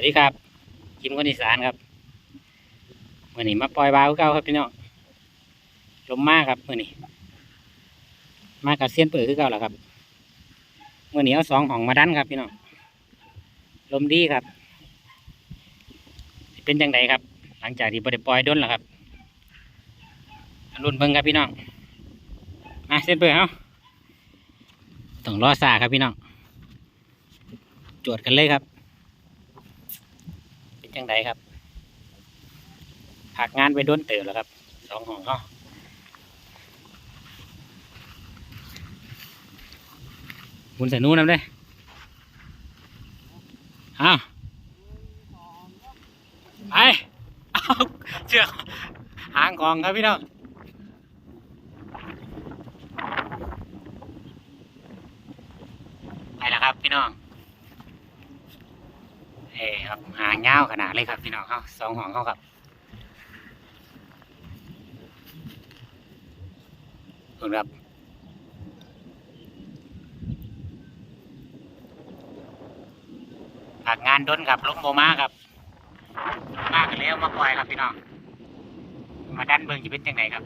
วัสดีครับกิมคนอีสานครับมื่อนี้มาปล่อยบาวเก่าครับพี่น้องลมมากครับมื่อนี้มากับเซียนเปิดคือเก่าแหละครับมื่อนี้เอาสองห้องมาดันครับพี่น้องลมดีครับ เป็นจังไดครับ หลังจากที่บไดปล่อยด้นแล้วครับรุ่นเบิ่งครับพี่น้องมาเซียนเปิดเอาต้องรอซาครับพี่น้องจวดกันเลยครับ จังไดครับผักงานไปโดนเติบแล้วครับสองห้องเขาหมุนใส่นู้นนำเลยเอาไปเอาเชือกหางกองครับพี่น้องไปแล้วครับพี่น้อง เอ้ครับหางเงาขนาดเลยครับพี่น้องเขาสองห้องเขาครับคุณครับผักงานด้นครับลงโบมาครับมากันแล้วมาปล่อยครับพี่น้องมาดันเบิงจะเป็นยังไงครับ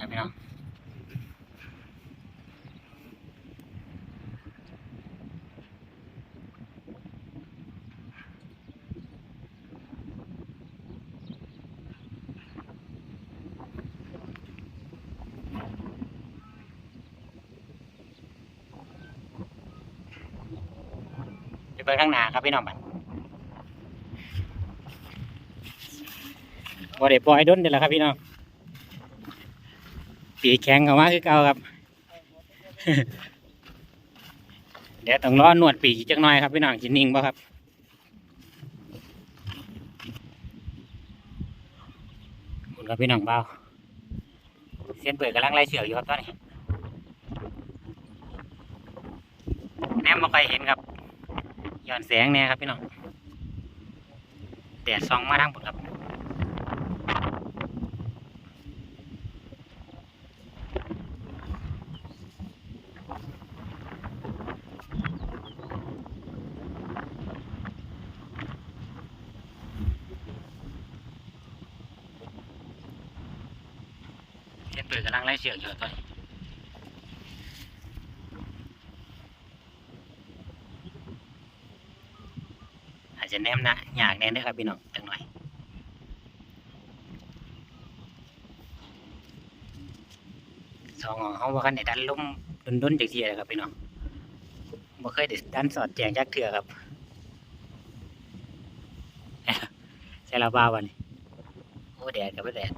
ครับพี่น้อง ไปข้างหน้าครับพี่น้องบัดบ่ได้ปล่อยด้นเดี๋ยวละครับพี่น้องปีแข็งเข้ามาคือเก่าครับ เดี๋ยวต้องรอหนวดปีกจักหน่อยครับพี่น้องจินิ่งป่ครับคุณครับพี่น้องเบาเส้นเปิดกำลังไล่เชืออยู่ครับตอนนี้แนมมาไปเห็นครับ ย้อนแสงเนี่ยครับพี่น้องแดดส่องมาทางผมครับเส้นเปิดกำลังไล่เชือกอยู่ตอนนี้ จจะแนมนะอยากแน่นเด้ครับพี่น้องจังหน่อยสองของเขาว่ากันในดันลุ่มดุนๆจากเทียเลยครับพี่น้องบ่เคยได้ดันสอดแจงจักเถื่อครับใช่เราบ้าวันโอ้แดดกับบ่แดด